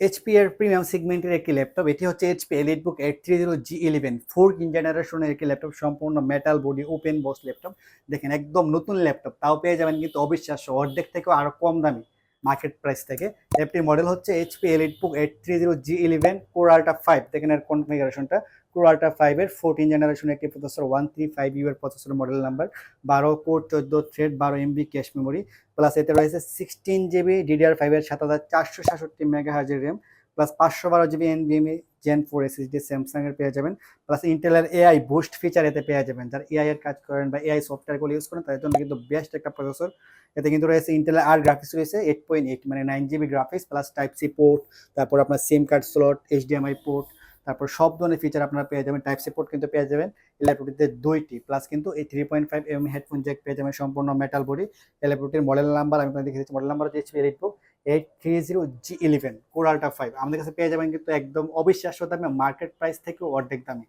HP এর premium সেগমেন্টের একটি ল্যাপটপ এটি হচ্ছে HP Elite Book eight three zero G eleven four জেনারেশনের একটি ল্যাপটপ সম্পূর্ণ metal body open box laptop দেখেন, একদম নতুন ল্যাপটপ তাও পেয়ে যাবেন কিন্তু অবিশ্বাস্য, অর্ধেক থেকেও আরও কম দামি। মার্কেট প্রাইস থেকে। ল্যাপটির মডেল হচ্ছে HP Elite Book eight three zero G eleven core ultra five দেখেন এর কনফিগারেশনটা কোর আল্ট্রা ফাইভের ফোরটিন জেনারেশনের একটি processor one three five U এর প্রসেসর মডেল নাম্বার বারো কোর চোদ্দ থ্রেড বারো এমবি ক্যাশ মেমোরি প্লাস এতে রয়েছে সিক্সটিন জিবি ডিডিআর ফাইভের সাত হাজার চারশো সাতষট্টি মেগা হাজার র্যাম প্লাস পাঁচশো বারো GB NVMe gen four SSD Samsung এর পেয়ে যাবেন প্লাস ইন্টেলের এআই বুস্ট ফিচার এতে পেয়ে যাবেন। যারা এআই এর কাজ করেন বা এআই সফটওয়্যারগুলো ইউজ করেন, তাদের জন্য কিন্তু বেস্ট একটা প্রসেসর এতে কিন্তু রয়েছে ইন্টেলের আর গ্রাফিক্স রয়েছে এইট পয়েন্ট এইট মানে nine GB graphics plus type C port তারপর আপনার SIM card slot HDMI port তারপর সব ধরনের ফিচার আপনারা পেয়ে যাবেন। টাইপ সি পোর্ট কিন্তু পেয়ে যাবেন ল্যাপটপটিতে দুইটি প্লাস কিন্তু এই three point five M headphone jack পেয়ে যাবেন সম্পূর্ণ মেটাল বডি ল্যাপটপটির মডেল নাম্বার আমি আপনাদের দেখেছি model number HP Book eight three zero G eleven core ultra five আমাদের কাছে পেয়ে যাবেন কিন্তু একদম অবিশ্বাস্য দামে মার্কেট প্রাইস থেকে অর্ধেক দামে।